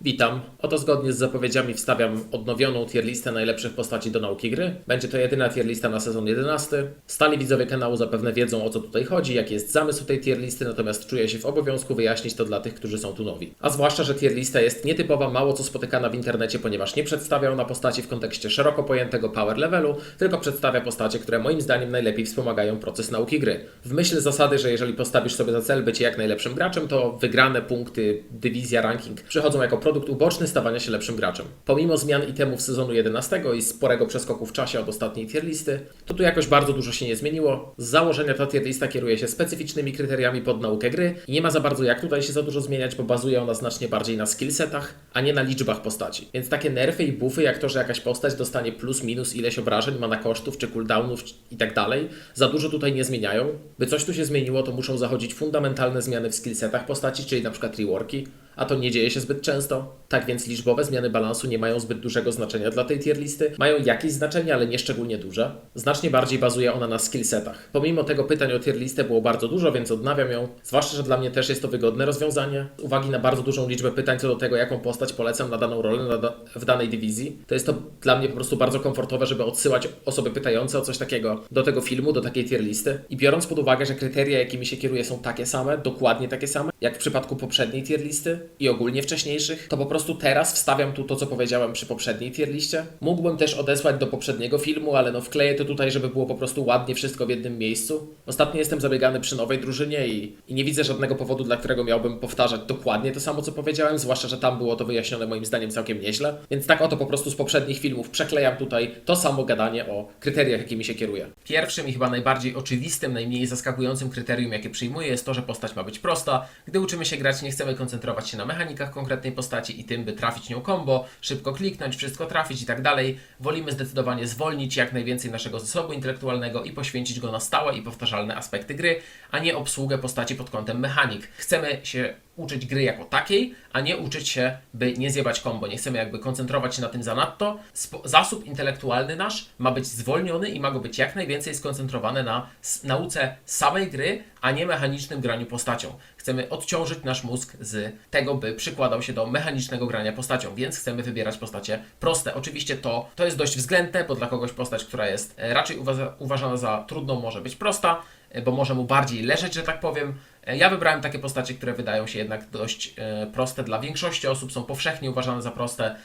Witam. Oto zgodnie z zapowiedziami wstawiam odnowioną tier listę najlepszych postaci do nauki gry. Będzie to jedyna tier lista na sezon 11. Stali widzowie kanału zapewne wiedzą o co tutaj chodzi, jaki jest zamysł tej tier listy, natomiast czuję się w obowiązku wyjaśnić to dla tych, którzy są tu nowi. A zwłaszcza, że tier lista jest nietypowa, mało co spotykana w internecie, ponieważ nie przedstawia ona postaci w kontekście szeroko pojętego power levelu, tylko przedstawia postacie, które moim zdaniem najlepiej wspomagają proces nauki gry. W myśl zasady, że jeżeli postawisz sobie za cel bycie jak najlepszym graczem, to wygrane punkty, dywizja, ranking przychodzą jako produkt uboczny stawania się lepszym graczem. Pomimo zmian itemów sezonu 11 i sporego przeskoku w czasie od ostatniej tier listy, to tu jakoś bardzo dużo się nie zmieniło. Z założenia ta tier lista kieruje się specyficznymi kryteriami pod naukę gry i nie ma za bardzo jak tutaj się za dużo zmieniać, bo bazuje ona znacznie bardziej na skillsetach, a nie na liczbach postaci. Więc takie nerfy i buffy, jak to, że jakaś postać dostanie plus minus ileś obrażeń, mana kosztów czy cooldownów i tak dalej, za dużo tutaj nie zmieniają. By coś tu się zmieniło, to muszą zachodzić fundamentalne zmiany w skillsetach postaci, czyli na przykład reworki, a to nie dzieje się zbyt często. Tak więc liczbowe zmiany balansu nie mają zbyt dużego znaczenia dla tej tier listy. Mają jakieś znaczenie, ale nie szczególnie duże. Znacznie bardziej bazuje ona na skillsetach. Pomimo tego pytań o tier listę było bardzo dużo, więc odnawiam ją. Zwłaszcza, że dla mnie też jest to wygodne rozwiązanie. Z uwagi na bardzo dużą liczbę pytań co do tego, jaką postać polecam na daną rolę na da w danej dywizji, to jest to dla mnie po prostu bardzo komfortowe, żeby odsyłać osoby pytające o coś takiego do tego filmu, do takiej tier listy. I biorąc pod uwagę, że kryteria, jakimi się kieruję, są takie same, dokładnie takie same, jak w przypadku poprzedniej tier listy i ogólnie wcześniejszych, to po prostu teraz wstawiam tu to, co powiedziałem przy poprzedniej tier liście. Mógłbym też odesłać do poprzedniego filmu, ale no wkleję to tutaj, żeby było po prostu ładnie wszystko w jednym miejscu. Ostatnio jestem zabiegany przy nowej drużynie i, i nie widzę żadnego powodu, dla którego miałbym powtarzać dokładnie to samo, co powiedziałem, zwłaszcza, że tam było to wyjaśnione moim zdaniem całkiem nieźle. Więc tak oto po prostu z poprzednich filmów przeklejam tutaj to samo gadanie o kryteriach, jakimi się kieruję. Pierwszym i chyba najbardziej oczywistym, najmniej zaskakującym kryterium, jakie przyjmuję, jest to, że postać ma być prosta. Gdy uczymy się grać, nie chcemy koncentrować się na mechanikach konkretnej postaci i tym, by trafić nią combo, szybko kliknąć, wszystko trafić i tak dalej. Wolimy zdecydowanie zwolnić jak najwięcej naszego zasobu intelektualnego i poświęcić go na stałe i powtarzalne aspekty gry, a nie obsługę postaci pod kątem mechanik. Chcemy się uczyć gry jako takiej, a nie uczyć się, by nie zjebać combo. Nie chcemy jakby koncentrować się na tym zanadto. Spo- zasób intelektualny nasz ma być zwolniony i ma go być jak najwięcej skoncentrowany na nauce samej gry, a nie mechanicznym graniu postacią. Chcemy odciążyć nasz mózg z tego, by przykładał się do mechanicznego grania postacią, więc chcemy wybierać postacie proste. Oczywiście to, to jest dość względne, bo dla kogoś postać, która jest e, raczej uwa- uważana za trudną, może być prosta, e, bo może mu bardziej leżeć, że tak powiem. E, Ja wybrałem takie postacie, które wydają się jednak dość e, proste dla większości osób, są powszechnie uważane za proste,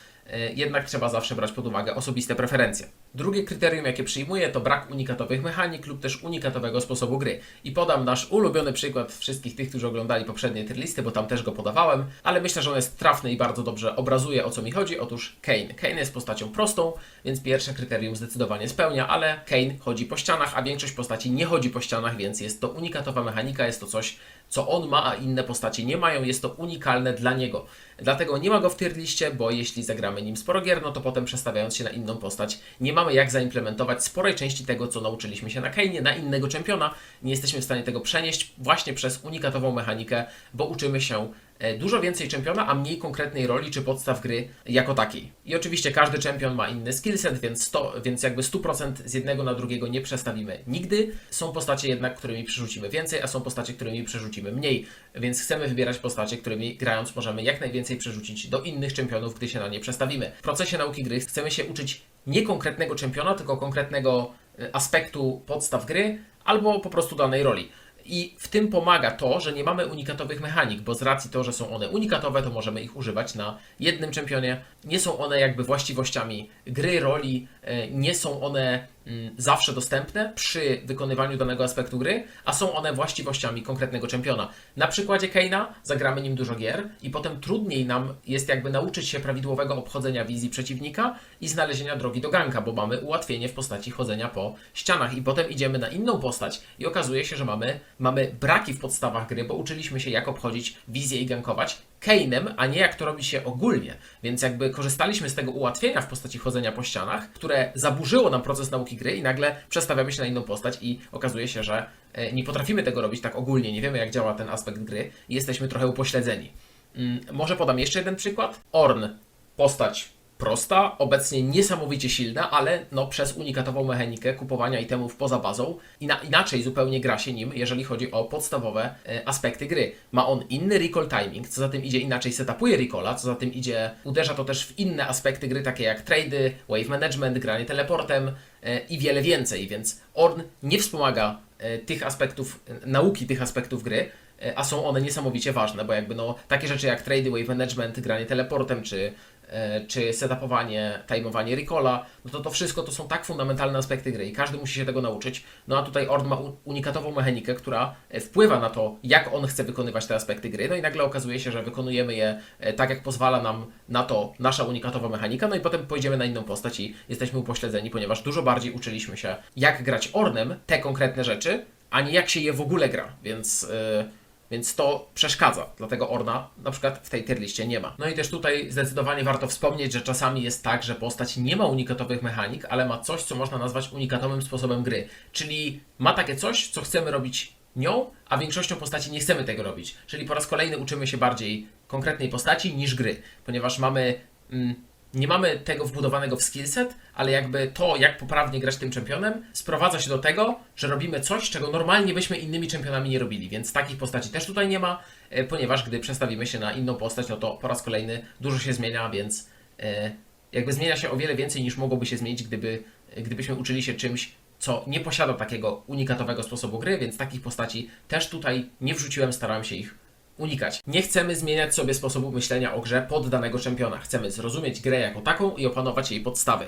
jednak trzeba zawsze brać pod uwagę osobiste preferencje. Drugie kryterium, jakie przyjmuję, to brak unikatowych mechanik lub też unikatowego sposobu gry. I podam nasz ulubiony przykład wszystkich tych, którzy oglądali poprzednie tier listy, bo tam też go podawałem, ale myślę, że on jest trafny i bardzo dobrze obrazuje o co mi chodzi. Otóż Kane. Kane jest postacią prostą, więc pierwsze kryterium zdecydowanie spełnia, ale Kane chodzi po ścianach, a większość postaci nie chodzi po ścianach, więc jest to unikatowa mechanika, jest to coś, co on ma, a inne postacie nie mają, jest to unikalne dla niego. Dlatego nie ma go w tier liście, bo jeśli zagramy nim sporo gier, no to potem przestawiając się na inną postać, nie mamy jak zaimplementować sporej części tego, co nauczyliśmy się na Kane'ie, na innego czempiona. Nie jesteśmy w stanie tego przenieść właśnie przez unikatową mechanikę, bo uczymy się dużo więcej czempiona, a mniej konkretnej roli czy podstaw gry jako takiej. I oczywiście każdy czempion ma inny skillset, więc, 100, więc jakby 100% z jednego na drugiego nie przestawimy nigdy. Są postacie jednak, którymi przerzucimy więcej, a są postacie, którymi przerzucimy mniej, więc chcemy wybierać postacie, którymi grając możemy jak najwięcej przerzucić do innych czempionów, gdy się na nie przestawimy. W procesie nauki gry chcemy się uczyć nie konkretnego czempiona, tylko konkretnego e, aspektu podstaw gry albo po prostu danej roli. I w tym pomaga to, że nie mamy unikatowych mechanik, bo z racji to, że są one unikatowe, to możemy ich używać na jednym czempionie. Nie są one jakby właściwościami gry, roli, nie są one mm, zawsze dostępne przy wykonywaniu danego aspektu gry, a są one właściwościami konkretnego czempiona. Na przykładzie Kane'a zagramy nim dużo gier i potem trudniej nam jest jakby nauczyć się prawidłowego obchodzenia wizji przeciwnika i znalezienia drogi do ganka, bo mamy ułatwienie w postaci chodzenia po ścianach i potem idziemy na inną postać i okazuje się, że mamy, mamy braki w podstawach gry, bo uczyliśmy się jak obchodzić wizję i gankować Kane'em, a nie jak to robi się ogólnie. Więc jakby korzystaliśmy z tego ułatwienia w postaci chodzenia po ścianach, które zaburzyło nam proces nauki gry i nagle przestawiamy się na inną postać i okazuje się, że e, nie potrafimy tego robić tak ogólnie, nie wiemy jak działa ten aspekt gry i jesteśmy trochę upośledzeni. Mm, Może podam jeszcze jeden przykład. Orn, postać prosta, obecnie niesamowicie silna, ale no przez unikatową mechanikę kupowania itemów poza bazą Ina inaczej zupełnie gra się nim, jeżeli chodzi o podstawowe e, aspekty gry. Ma on inny recall timing, co za tym idzie inaczej setupuje recolla, co za tym idzie uderza to też w inne aspekty gry, takie jak trady, wave management, granie teleportem e, i wiele więcej, więc Orn nie wspomaga e, tych aspektów, e, nauki tych aspektów gry, e, a są one niesamowicie ważne, bo jakby no takie rzeczy jak trady, wave management, granie teleportem, czy, czy setupowanie, timeowanie recolla, no to to wszystko to są tak fundamentalne aspekty gry i każdy musi się tego nauczyć. No a tutaj Ord ma unikatową mechanikę, która e, wpływa na to, jak on chce wykonywać te aspekty gry, no i nagle okazuje się, że wykonujemy je e, tak, jak pozwala nam na to nasza unikatowa mechanika, no i potem pójdziemy na inną postać i jesteśmy upośledzeni, ponieważ dużo bardziej uczyliśmy się, jak grać Ornem, te konkretne rzeczy, a nie jak się je w ogóle gra, więc... e, więc to przeszkadza, dlatego Orna na przykład w tej tier liście nie ma. No i też tutaj zdecydowanie warto wspomnieć, że czasami jest tak, że postać nie ma unikatowych mechanik, ale ma coś, co można nazwać unikatowym sposobem gry. Czyli ma takie coś, co chcemy robić nią, a większością postaci nie chcemy tego robić. Czyli po raz kolejny uczymy się bardziej konkretnej postaci niż gry, ponieważ mamy. Mm, nie mamy tego wbudowanego w skillset, ale jakby to, jak poprawnie grać tym czempionem, sprowadza się do tego, że robimy coś, czego normalnie byśmy innymi czempionami nie robili, więc takich postaci też tutaj nie ma, e, ponieważ gdy przestawimy się na inną postać, no to po raz kolejny dużo się zmienia, więc e, jakby zmienia się o wiele więcej niż mogłoby się zmienić, gdyby, gdybyśmy uczyli się czymś, co nie posiada takiego unikatowego sposobu gry, więc takich postaci też tutaj nie wrzuciłem, starałem się ich unikać. Nie chcemy zmieniać sobie sposobu myślenia o grze pod danego czempiona. Chcemy zrozumieć grę jako taką i opanować jej podstawy.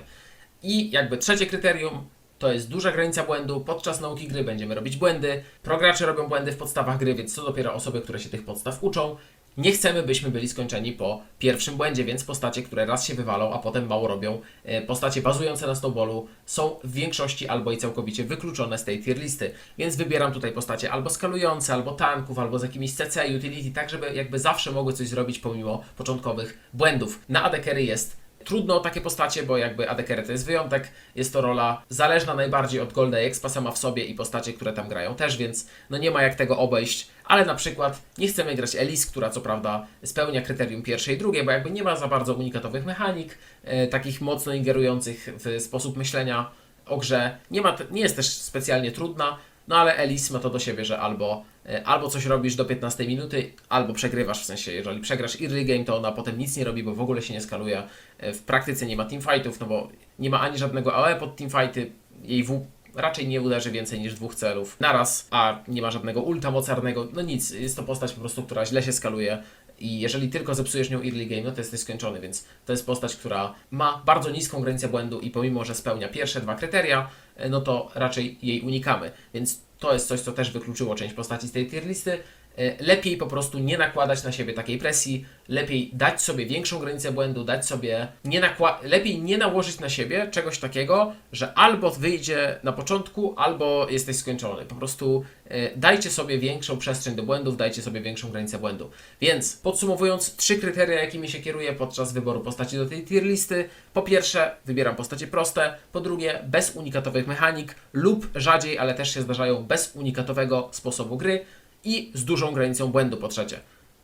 I jakby trzecie kryterium to jest duża granica błędu. Podczas nauki gry będziemy robić błędy. Progracze robią błędy w podstawach gry, więc co dopiero osoby, które się tych podstaw uczą. Nie chcemy, byśmy byli skończeni po pierwszym błędzie, więc postacie, które raz się wywalą, a potem mało robią, e, postacie bazujące na snowballu są w większości albo i całkowicie wykluczone z tej tier listy. Więc wybieram tutaj postacie albo skalujące, albo tanków, albo z jakimiś CC, utility, tak żeby jakby zawsze mogły coś zrobić pomimo początkowych błędów. Na adekery jest Trudno o takie postacie, bo jakby ADKR to jest wyjątek. Jest to rola zależna najbardziej od Golda i Expa sama w sobie i postacie, które tam grają też, więc no nie ma jak tego obejść. Ale na przykład nie chcemy grać Elis, która co prawda spełnia kryterium pierwsze i drugie, bo jakby nie ma za bardzo unikatowych mechanik, e, takich mocno ingerujących w sposób myślenia o grze. Nie, ma, nie jest też specjalnie trudna, no ale Elis ma to do siebie, że albo, e, albo coś robisz do 15 minuty, albo przegrywasz, w sensie jeżeli przegrasz early game, to ona potem nic nie robi, bo w ogóle się nie skaluje. E, W praktyce nie ma teamfightów, no bo nie ma ani żadnego AOE pod teamfighty, jej W raczej nie uderzy więcej niż dwóch celów naraz, a nie ma żadnego ulta mocarnego, no nic, jest to postać po prostu, która źle się skaluje i jeżeli tylko zepsujesz nią early game, no to jesteś skończony, więc to jest postać, która ma bardzo niską granicę błędu i pomimo, że spełnia pierwsze dwa kryteria, e, no to raczej jej unikamy, więc to jest coś, co też wykluczyło część postaci z tej tier listy. E, Lepiej po prostu nie nakładać na siebie takiej presji, lepiej dać sobie większą granicę błędu, dać sobie, nie nakła- lepiej nie nałożyć na siebie czegoś takiego, że albo wyjdzie na początku, albo jesteś skończony. Po prostu e, dajcie sobie większą przestrzeń do błędów, dajcie sobie większą granicę błędu. Więc podsumowując, trzy kryteria, jakimi się kieruję podczas wyboru postaci do tej tier listy. Po pierwsze, wybieram postacie proste. Po drugie, bez unikatowych mechanik lub rzadziej, ale też się zdarzają bez unikatowego sposobu gry i z dużą granicą błędu po trzecie.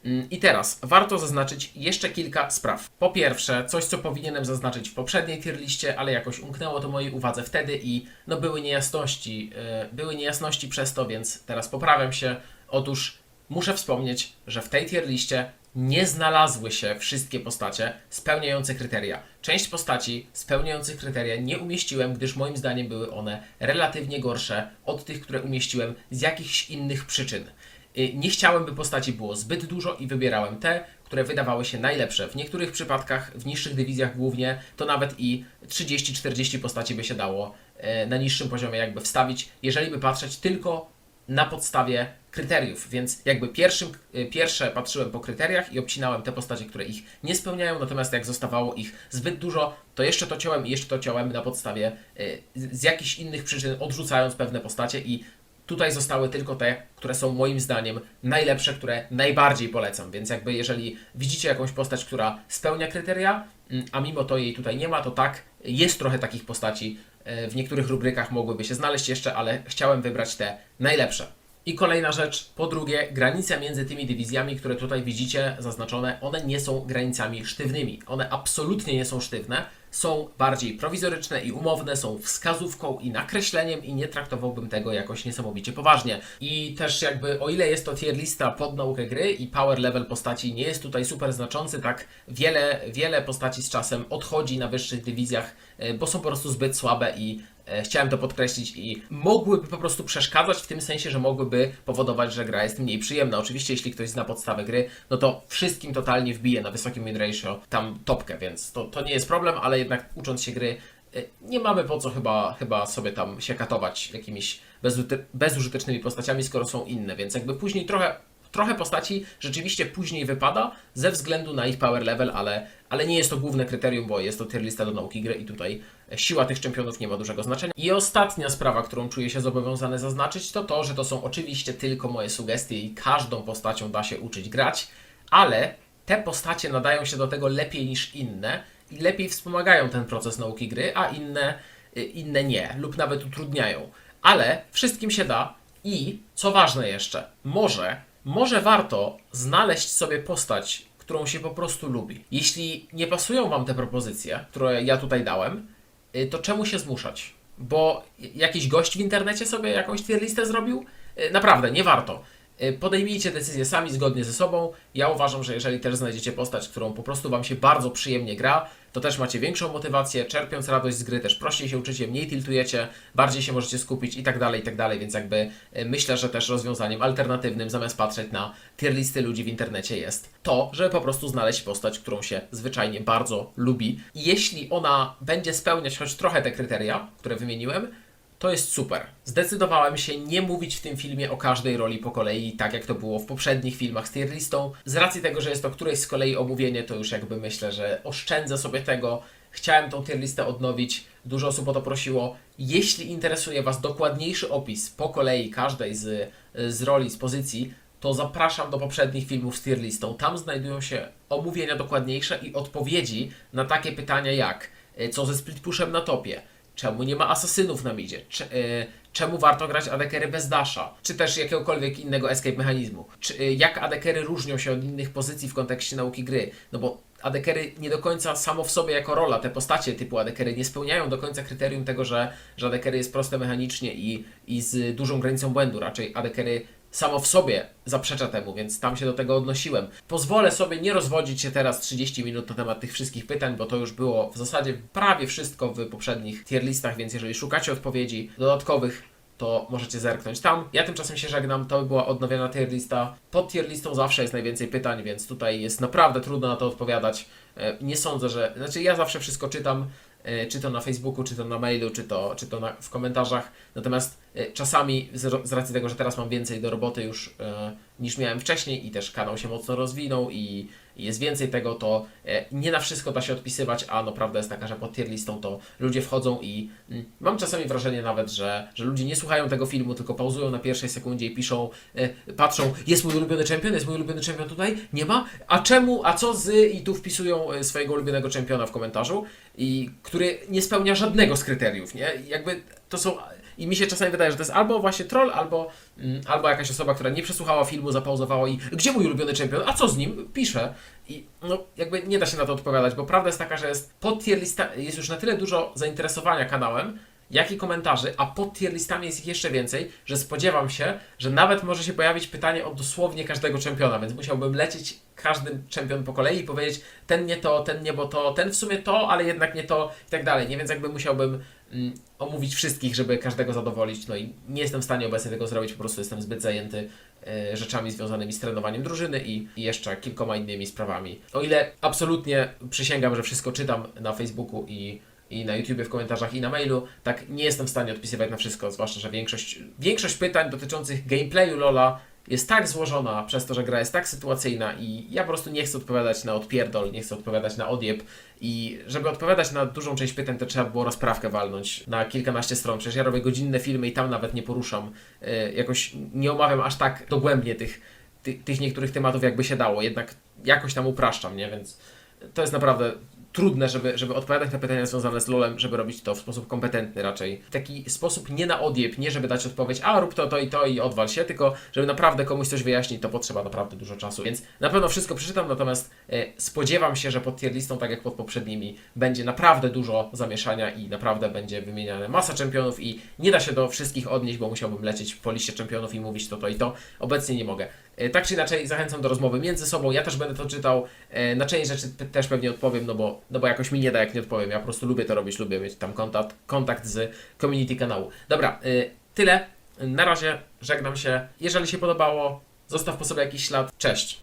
Mm, I teraz warto zaznaczyć jeszcze kilka spraw. Po pierwsze, coś co powinienem zaznaczyć w poprzedniej tier liście, ale jakoś umknęło to mojej uwadze wtedy i no były niejasności, yy, były niejasności przez to, więc teraz poprawiam się. Otóż muszę wspomnieć, że w tej tier liście nie znalazły się wszystkie postacie spełniające kryteria. Część postaci spełniających kryteria nie umieściłem, gdyż moim zdaniem były one relatywnie gorsze od tych, które umieściłem z jakichś innych przyczyn. Y, Nie chciałem, by postaci było zbyt dużo i wybierałem te, które wydawały się najlepsze. W niektórych przypadkach, w niższych dywizjach głównie, to nawet i 30-40 postaci by się dało e, na niższym poziomie jakby wstawić, jeżeli by patrzeć tylko na podstawie kryteriów, więc jakby pierwszym, y, pierwsze patrzyłem po kryteriach i obcinałem te postacie, które ich nie spełniają, natomiast jak zostawało ich zbyt dużo, to jeszcze to ciąłem i jeszcze to ciąłem na podstawie y, z jakichś innych przyczyn, odrzucając pewne postacie i Tutaj zostały tylko te, które są moim zdaniem najlepsze, które najbardziej polecam. Więc jakby jeżeli widzicie jakąś postać, która spełnia kryteria, mm, a mimo to jej tutaj nie ma, to tak, jest trochę takich postaci. e, W niektórych rubrykach mogłyby się znaleźć jeszcze, ale chciałem wybrać te najlepsze. I kolejna rzecz, po drugie, granice między tymi dywizjami, które tutaj widzicie zaznaczone, one nie są granicami sztywnymi. One absolutnie nie są sztywne, są bardziej prowizoryczne i umowne, są wskazówką i nakreśleniem i nie traktowałbym tego jakoś niesamowicie poważnie. I też jakby o ile jest to tier lista pod naukę gry i power level postaci nie jest tutaj super znaczący, tak wiele, wiele postaci z czasem odchodzi na wyższych dywizjach, e, bo są po prostu zbyt słabe i Chciałem to podkreślić i mogłyby po prostu przeszkadzać w tym sensie, że mogłyby powodować, że gra jest mniej przyjemna. Oczywiście, jeśli ktoś zna podstawę gry, no to wszystkim totalnie wbije na wysokim win ratio tam topkę, więc to, to nie jest problem, ale jednak ucząc się gry, e, nie mamy po co chyba, chyba sobie tam się katować jakimiś bezużyte- bezużytecznymi postaciami, skoro są inne, więc jakby później trochę trochę postaci rzeczywiście później wypada ze względu na ich power level, ale, ale nie jest to główne kryterium, bo jest to tier lista do nauki gry i tutaj siła tych czempionów nie ma dużego znaczenia. I ostatnia sprawa, którą czuję się zobowiązany zaznaczyć, to to, że to są oczywiście tylko moje sugestie i każdą postacią da się uczyć grać, ale te postacie nadają się do tego lepiej niż inne i lepiej wspomagają ten proces nauki gry, a inne, inne nie, lub nawet utrudniają. Ale wszystkim się da i, co ważne jeszcze, może, może warto znaleźć sobie postać, którą się po prostu lubi. Jeśli nie pasują Wam te propozycje, które ja tutaj dałem, y, to czemu się zmuszać? Bo jakiś gość w internecie sobie jakąś tier listę zrobił? Y, Naprawdę, nie warto. Y, Podejmijcie decyzję sami zgodnie ze sobą. Ja uważam, że jeżeli też znajdziecie postać, którą po prostu Wam się bardzo przyjemnie gra, to też macie większą motywację, czerpiąc radość z gry, też prościej się uczycie, mniej tiltujecie, bardziej się możecie skupić i tak dalej, i tak dalej, więc jakby y, myślę, że też rozwiązaniem alternatywnym, zamiast patrzeć na tier listy ludzi w internecie jest to, żeby po prostu znaleźć postać, którą się zwyczajnie bardzo lubi. I jeśli ona będzie spełniać choć trochę te kryteria, które wymieniłem, to jest super. Zdecydowałem się nie mówić w tym filmie o każdej roli po kolei, tak jak to było w poprzednich filmach z tier listą. Z racji tego, że jest to któreś z kolei omówienie, to już jakby myślę, że oszczędzę sobie tego. Chciałem tą tier listę odnowić, dużo osób o to prosiło. Jeśli interesuje Was dokładniejszy opis po kolei każdej z, z roli, z pozycji, to zapraszam do poprzednich filmów z tier listą. Tam znajdują się omówienia dokładniejsze i odpowiedzi na takie pytania jak e, co ze split pushem na topie, czemu nie ma asasynów na midzie, e, czemu warto grać adekery bez dasha, czy też jakiegokolwiek innego escape mechanizmu, czy, e, jak adekery różnią się od innych pozycji w kontekście nauki gry, no bo adekery nie do końca samo w sobie jako rola, te postacie typu adekery nie spełniają do końca kryterium tego, że, że adekery jest proste mechanicznie i, i z dużą granicą błędu, raczej adekery samo w sobie zaprzecza temu, więc tam się do tego odnosiłem. Pozwolę sobie nie rozwodzić się teraz 30 minut na temat tych wszystkich pytań, bo to już było w zasadzie prawie wszystko w poprzednich tier listach, więc jeżeli szukacie odpowiedzi dodatkowych, to możecie zerknąć tam. Ja tymczasem się żegnam, to by była odnowiona tier lista. Pod tier listą zawsze jest najwięcej pytań, więc tutaj jest naprawdę trudno na to odpowiadać. E, Nie sądzę, że... Znaczy ja zawsze wszystko czytam, czy to na Facebooku, czy to na mailu, czy to, czy to na, w komentarzach. Natomiast e, czasami z, z racji tego, że teraz mam więcej do roboty już e, niż miałem wcześniej i też kanał się mocno rozwinął i, jest więcej tego, to e, nie na wszystko da się odpisywać, a no prawda jest taka, że pod tier listą to ludzie wchodzą i mm, mam czasami wrażenie nawet, że, że ludzie nie słuchają tego filmu, tylko pauzują na pierwszej sekundzie i piszą, e, patrzą, jest mój ulubiony czempion, jest mój ulubiony czempion tutaj, nie ma, a czemu, a co z, i tu wpisują e, swojego ulubionego czempiona w komentarzu, i który nie spełnia żadnego z kryteriów, nie? Jakby to są i mi się czasami wydaje, że to jest albo właśnie troll, albo, mm, albo jakaś osoba, która nie przesłuchała filmu, zapauzowała i gdzie mój ulubiony czempion? A co z nim? Pisze. I no, jakby nie da się na to odpowiadać, bo prawda jest taka, że jest pod tier lista, jest już na tyle dużo zainteresowania kanałem, jak i komentarzy, a pod tier listami jest ich jeszcze więcej, że spodziewam się, że nawet może się pojawić pytanie o dosłownie każdego czempiona, więc musiałbym lecieć każdy czempion po kolei i powiedzieć ten nie to, ten nie bo to, ten w sumie to, ale jednak nie to i tak dalej, nie? Więc jakby musiałbym omówić wszystkich, żeby każdego zadowolić, no i nie jestem w stanie obecnie tego zrobić, po prostu jestem zbyt zajęty e, rzeczami związanymi z trenowaniem drużyny i jeszcze kilkoma innymi sprawami. O ile absolutnie przysięgam, że wszystko czytam na Facebooku i i na YouTubie w komentarzach i na mailu, tak nie jestem w stanie odpisywać na wszystko, zwłaszcza, że większość, większość pytań dotyczących gameplayu LoLa jest tak złożona przez to, że gra jest tak sytuacyjna i ja po prostu nie chcę odpowiadać na odpierdol, nie chcę odpowiadać na odjeb i żeby odpowiadać na dużą część pytań, to trzeba było rozprawkę walnąć na kilkanaście stron. Przecież ja robię godzinne filmy i tam nawet nie poruszam, e, jakoś nie omawiam aż tak dogłębnie tych, tych, tych niektórych tematów, jakby się dało, jednak jakoś tam upraszczam, nie? Więc to jest naprawdę trudne, żeby, żeby odpowiadać na pytania związane z LoLem, żeby robić to w sposób kompetentny raczej. Taki sposób nie na odjeb, nie żeby dać odpowiedź, a rób to, to i to i odwal się, tylko żeby naprawdę komuś coś wyjaśnić, to potrzeba naprawdę dużo czasu. Więc na pewno wszystko przeczytam, natomiast e, spodziewam się, że pod tier listą, tak jak pod poprzednimi, będzie naprawdę dużo zamieszania i naprawdę będzie wymieniane masa czempionów i nie da się do wszystkich odnieść, bo musiałbym lecieć po liście czempionów i mówić to, to i to. Obecnie nie mogę. E, Tak czy inaczej zachęcam do rozmowy między sobą, ja też będę to czytał, E, na część rzeczy te, też pewnie odpowiem, no bo, no bo jakoś mi nie da jak nie odpowiem, ja po prostu lubię to robić, lubię mieć tam kontakt, kontakt z community kanału. Dobra, e, tyle, na razie żegnam się, jeżeli się podobało, zostaw po sobie jakiś ślad, cześć!